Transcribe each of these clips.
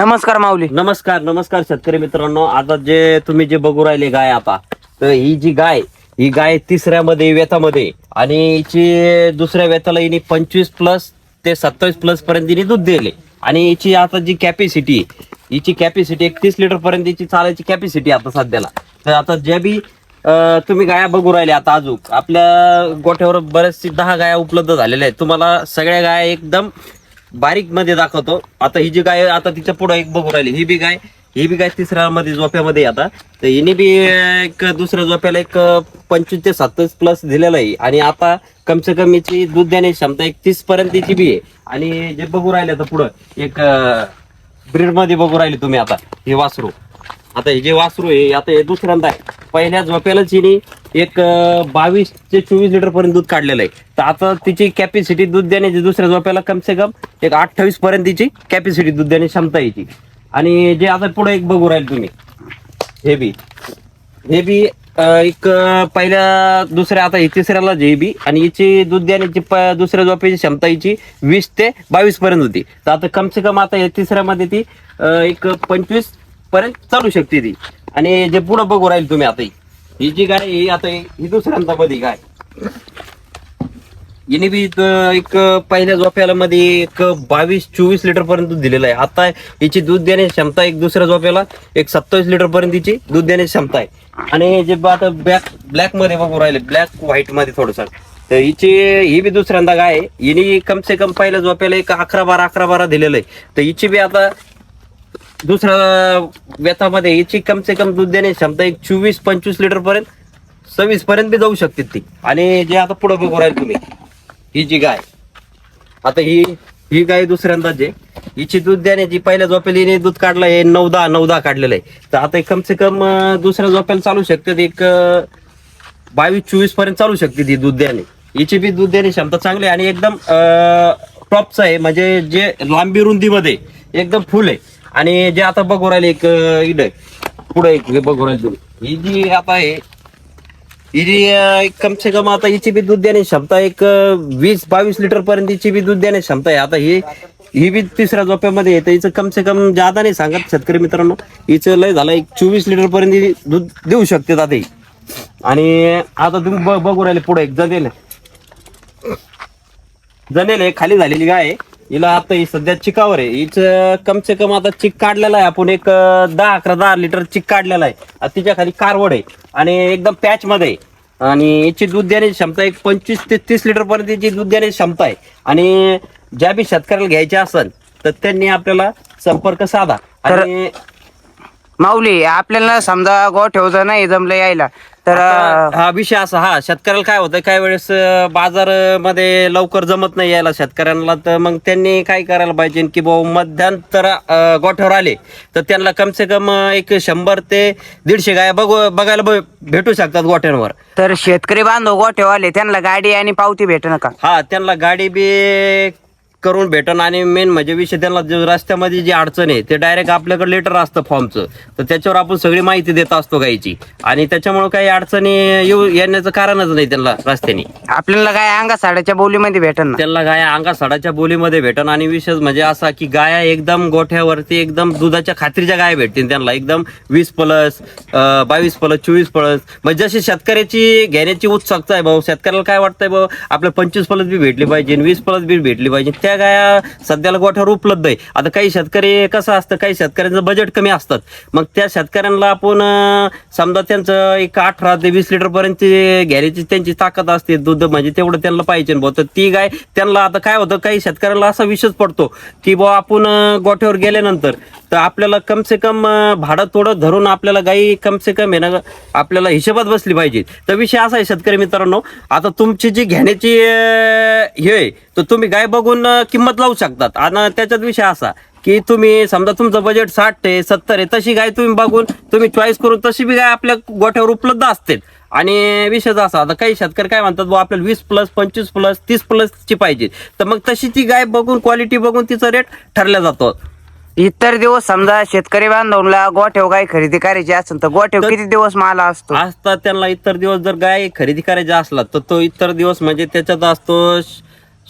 नमस्कार माऊली. नमस्कार नमस्कार शेतकरी मित्रांनो. आता जे तुम्ही जे बघू राहिले गाय आता तर ही जी गाय ही गाय तिसऱ्यामध्ये वेतामध्ये आणि हिची दुसऱ्या वेताला हिने पंचवीस प्लस ते सत्तावीस प्लस पर्यंत हिने दूध दिले. आणि हिची आता जी कॅपॅसिटी हिची कॅपॅसिटी एकतीस लिटर पर्यंत हिची चालायची कॅपॅसिटी आता सध्याला. तर आता ज्या बी तुम्ही गाया बघू राहिले आता अजून आपल्या गोठ्यावर बरेचशी दहा गाया उपलब्ध झालेल्या आहेत. तुम्हाला सगळ्या गाया एकदम बारीकमध्ये दाखवतो. आता ही जी गाय आता तिच्या पुढे एक बघू राहिली. ही बी गाय ही बी गाय तिसऱ्या मध्ये झोप्यामध्ये आता. तर हिने बी एक दुसऱ्या झोप्याला एक पंचवीस ते सत्तावीस प्लस दिलेलं आहे. आणि आता कमसे कम हिची दूध देण्याची क्षमता एक तीस पर्यंतची बी आहे. आणि जे बघू राहिले आता पुढं एक ब्रीडमध्ये बघू राहिले तुम्ही आता हे वासरू. आता हे जे वासरू आहे आता हे दुसऱ्यांदा आहे. पहिल्या झोप्यालाच हिने एक बावीस ते चोवीस लिटर पर्यंत दूध काढलेलं आहे. तर आता तिची कॅपॅसिटी दूध देण्याची दुसऱ्या झोप्याला कमसे कम एक अठ्ठावीस पर्यंत तिची कॅपॅसिटी दूध देण्याची क्षमता यायची आणि जे आता पुढे एक बघू राहील तुम्ही. हे बी. हे बी एक पहिल्या दुसऱ्या आता तिसऱ्याला जे बी आणि हिची दूध देण्याची दुसऱ्या झोप्याची क्षमता याची वीस ते बावीस पर्यंत होती. तर आता कमसे कम आता या तिसऱ्यामध्ये ती एक पंचवीसपर्यंत चालू शकते ती. आणि जे पुढं बघू राहील तुम्ही आता ही. जी गाय ही आता ही दुसऱ्यांदा मध्ये गाय. हिने बी एक पहिल्या झोप्याला मध्ये एक बावीस चोवीस लिटर पर्यंत दूध दिलेलं आहे. आता हिची दूध देण्याची क्षमता एक दुसऱ्या झोप्याला एक सत्तावीस लिटर पर्यंत हिची दूध देण्याची क्षमता आहे. आणि जे आता ब्लॅक ब्लॅकमध्ये बघू राहिले ब्लॅक व्हाईटमध्ये थोडस. तर हिची ही बी दुसऱ्यांदा गाय आहे. हिने कमसे कम पहिल्या झोप्याला एक अकरा बारा अकरा बारा दिलेलं आहे. तर हिची बी आता दुसऱ्या व्यथामध्ये हिची कमसे कम दूध देण्याची क्षमता एक चोवीस पंचवीस लिटर पर्यंत सव्वीस पर्यंत बी जाऊ शकते ती. आणि जे आता पुढे बघू राहील तुम्ही ही जी गाय आता ही ही गाय दुसऱ्यांदा जे हिची दूध देण्याची पहिल्या झोपेलीने हिने दूध काढलं आहे नऊ दहा नऊ दहा काढलेलं आहे. तर आता कमसे कम दुसऱ्या झोपेला चालू शकते एक बावीस चोवीसपर्यंत चालू शकते ती दूध देणे. हिची बी दूध देण्याची क्षमता चांगली आहे आणि एकदम टॉपचं आहे. म्हणजे जे लांबी रुंदीमध्ये एकदम फुल आहे. आणि जे आता बघू राहिले एक इड पुढे एक बघू राहिले. ही जी आता आहे ही जी कम से कम आता हिची बी दूध देण्याची क्षमता एक वीस बावीस लिटर पर्यंत हिची बी दूध देण्याची क्षमता आहे. आता ही ही बी तिसऱ्या झोप्यामध्ये येते हिचं कम से कम जादा नाही सांगत शेतकरी मित्रांनो हिचं लय झालं एक चोवीस लिटर पर्यंत दूध देऊ शकते आता ही. आणि आता तुम्ही ब- बघू राहिले पुढे एक जनेल. जनेल खाली झालेली गाय आहे. हिला आता ही सध्या चिकावर आहे. हिचं कम से कम आता चिक काढलेला आहे. आपण एक अं, दहा अकरा दहा लिटर चिक काढलेला आहे. आता तिच्या खाली कारवड आहे. आणि एकदम पॅच मध्ये आहे. आणि याची दूध देण्याची क्षमता एक पंचवीस ते तीस लिटर पर्यंत याची दूध देण्याची क्षमता आहे. आणि ज्या बी शेतकऱ्याला घ्यायचे असेल तर त्यांनी आपल्याला संपर्क साधा. तर- आणि माऊली आपल्याला समजा गो ठेवता नाही जमलं यायला तर आता हा विषय असा हा शेतकऱ्याला काय होतं काही वेळेस बाजारमध्ये लवकर जमत नाही यायला शेतकऱ्यांना तर मग त्यांनी काय करायला पाहिजे की भाऊ मध्यांतर अं, गोठ्यावर आले तर त्यांना कम से कम अं, एक शंभर ते दीडशे गाय बघू बघायला भ- भेटू शकतात गोठ्यांवर. तर शेतकरी बांधव गो ठेवाले त्यांना गाडी आणि पावती भेट का हा त्यांना गाडी बी करून भेटन आणि मेन म्हणजे विषय त्यांना जे रस्त्यामध्ये जी अडचण आहे ते डायरेक्ट आपल्याकडे लेटर असतं फॉर्मचं तर त्याच्यावर आपण सगळी माहिती देत असतो गायची आणि त्याच्यामुळे काही अडचणी येऊ येण्याचं कारणच नाही त्यांना रस्त्याने. आपल्याला काय अंगा साड्याच्या बोलीमध्ये भेटन ना. त्यांना गाया अंगा साडाच्या बोलीमध्ये भेटन आणि विशेष म्हणजे असा की गाया एकदम गोठ्यावरती एकदम दुधाच्या खात्रीच्या गाया भेटतील त्यांना. एकदम वीस प्लस बावीस प्लस चोवीस प्लस. म्हणजे जशी शेतकऱ्याची घेण्याची उत्सुकता आहे भाऊ शेतकऱ्याला काय वाटतंय भाऊ? आपल्या पंचवीस प्लस बी भेटली पाहिजे वीस प्लस बी भेटली पाहिजे. त्या त्या गाया सध्याला गोठ्यावर उपलब्ध आहे. आता काही शेतकरी कसं असतं काही शेतकऱ्यांचं बजेट कमी असतात. मग त्या शेतकऱ्यांना आपण समजा त्यांचं एक अठरा ते वीस लिटरपर्यंत घ्यायची घेण्याची त्यांची ताकद असते दूध म्हणजे तेवढं त्यांना पाहिजे. बुवा तर ती गाय त्यांना आता काय होतं काही शेतकऱ्याला असा विषयच पडतो की बुवा आपण गोठ्यावर गेल्यानंतर तर आपल्याला कम से कम भाडं थोडं धरून आपल्याला गाई कम से कम आहे ना आपल्याला हिशोबात बसली पाहिजे. तर विषय असा आहे शेतकरी मित्रांनो आता तुमची जी घेण्याची हे आहे, तर तुम्ही गाय बघून किंमत लावू शकतात. आणि त्याच्यात विषय असा की तुम्ही समजा तुमचं बजेट साठ आहे सत्तर आहे तशी गाय तुम्ही बघून तुम्ही चॉईस करून तशी बी गाय आपल्या गोठ्यावर उपलब्ध असते आणि विषय असा आता काही शेतकरी काय म्हणतात बुवा आपल्याला वीस प्लस पंचवीस प्लस तीस प्लस ची पाहिजे. तर मग तशी ती गाय बघून क्वालिटी बघून तिचा रेट ठरला जातो. इतर दिवस समजा शेतकरी बांधवला गोठेव गाय खरेदी करायची असेल तर गोठेव किती दिवस माल असतो? असता त्यांना इतर दिवस जर गाय खरेदी करायचा असला तर तो इतर दिवस म्हणजे त्याच्यात असतो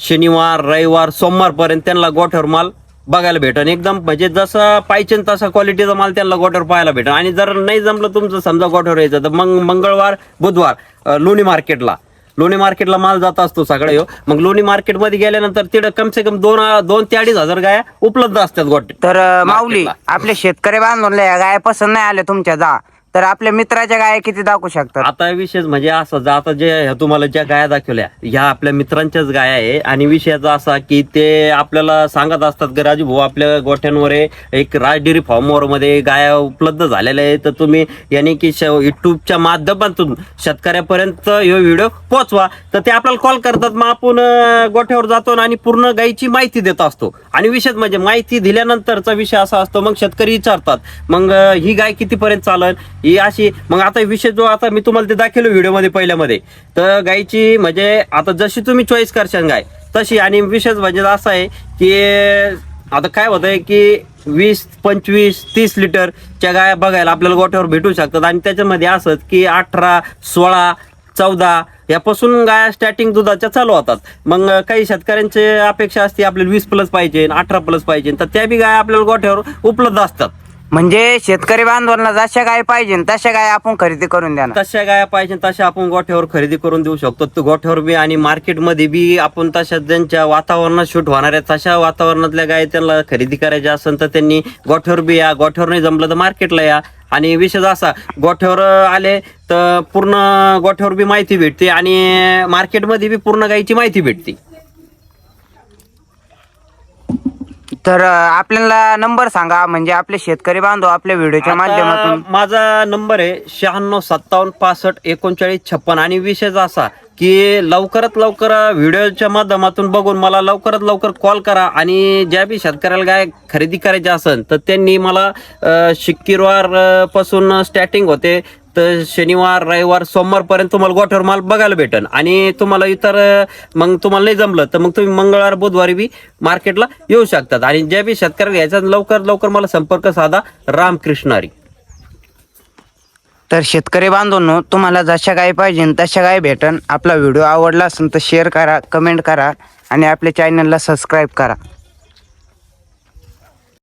शनिवार रविवार सोमवार पर्यंत त्यांना गोठ्यावर माल बघायला भेटन. एकदम म्हणजे जसं पाहिजे तसा क्वालिटीचा माल त्यांना गोठ्यावर पाहायला भेटन. आणि जर नाही जमलं तुमचं समजा गोठ्यावर यायचं तर मग मंगळवार बुधवार लोणी मार्केटला लोणी मार्केटला माल जात असतो सगळं ह्यो मग लोणी मार्केटमध्ये गेल्यानंतर तिकडे कम से कम दोन दोन ते अडीच हजार गाया उपलब्ध असतात गोटे तर माऊली. आपले शेतकरी या गाय पसंत नाही आल्या तुमच्या जा. तर आपल्या मित्राच्या गाय किती दाखवू शकतात? आता विशेष म्हणजे असं आता जे ह्या तुम्हाला ज्या गाया दाखवल्या ह्या आपल्या मित्रांच्याच गाया आहे. आणि विषयाचा असा की ते आपल्याला सांगत असतात की राजू भाऊ आपल्या गोठ्यांवर आहे, एक राज डेअरी फॉर्मवर मध्ये गाया उपलब्ध झालेल्या आहे तर तुम्ही यानी की युट्यूबच्या माध्यमातून शेतकऱ्यापर्यंत हे व्हिडिओ पोहोचवा तर ते आपल्याला कॉल करतात. मग आपण अं, गोठ्यावर जातो आणि पूर्ण गायीची माहिती देत असतो. आणि विशेष म्हणजे माहिती दिल्यानंतरचा विषय असा असतो मग शेतकरी विचारतात मग अं, ही गाय कितीपर्यंत चालेल ही अशी मग आता विषय जो आता मी तुम्हाला ते दाखवलो व्हिडिओमध्ये पहिल्यामध्ये. तर गायची म्हणजे आता जशी तुम्ही चॉईस करशाल गाय तशी. आणि विशेष म्हणजे असं आहे की आता काय होतंय की वीस पंचवीस तीस लिटरच्या गाय बघायला आपल्याला गोठ्यावर भेटू शकतात. आणि त्याच्यामध्ये असंच की अठरा सोळा चौदा यापासून गाया स्टार्टिंग दुधाच्या चालू होतात. मग काही शेतकऱ्यांची अपेक्षा असते आपल्याला वीस प्लस पाहिजे अठरा प्लस पाहिजे. तर त्या बी गाय आपल्याला गोठ्यावर उपलब्ध असतात. म्हणजे शेतकरी बांधवांना जशा गाय पाहिजे तशा गाय आपण खरेदी करून द्या ना तशा गाया पाहिजे तशा आपण गोठ्यावर खरेदी करून देऊ शकतो. तो गोठ्यावर बी आणि मार्केटमध्ये बी आपण तशा त्यांच्या वातावरणात शूट होणाऱ्या तशा वातावरणातल्या गाय त्यांना खरेदी करायच्या असेल तर त्यांनी गोठ्यावर बी या गोठ्यावर नाही जमलं तर मार्केटला या. आणि विशेष असा गोठ्यावर आले तर पूर्ण गोठ्यावर बी माहिती भेटते आणि मार्केटमध्ये बी पूर्ण गायची माहिती भेटते. तर अं, आपल्याला नंबर सांगा म्हणजे आपले शेतकरी बांधव आपल्या व्हिडिओच्या आता माध्यमातून. माझा नंबर आहे शहाण्णव सत्तावन्न पासष्ट एकोणचाळीस छप्पन. आणि विशेष असा की लवकरात लवकर व्हिडिओच्या माध्यमातून बघून मला लवकरात लवकर कॉल करा. आणि ज्या बी शेतकऱ्याला गाय खरेदी करायची असेल तर त्यांनी मला अं, शुक्रवार अं, पासून स्टार्टिंग होते. तर शनिवार रविवार सोमवारपर्यंत तुम्हाला गोठ्यावर माल बघायला भेटेल आणि तुम्हाला इतर मग तुम्हाला नाही जमलं तर मग तुम्ही मंगळवार बुधवारी बी मार्केटला येऊ शकतात. आणि ज्या बी शेतकऱ्याला घ्यायचा लवकर लवकर मला संपर्क साधा रामकृष्णारी तर शेतकरी बांधवांनो तुम्हाला जशा गाय पाहिजे तशा गाय भेटन. आपला व्हिडिओ आवडला असेल तर शेअर करा कमेंट करा आणि आपल्या चॅनलला सबस्क्राईब करा.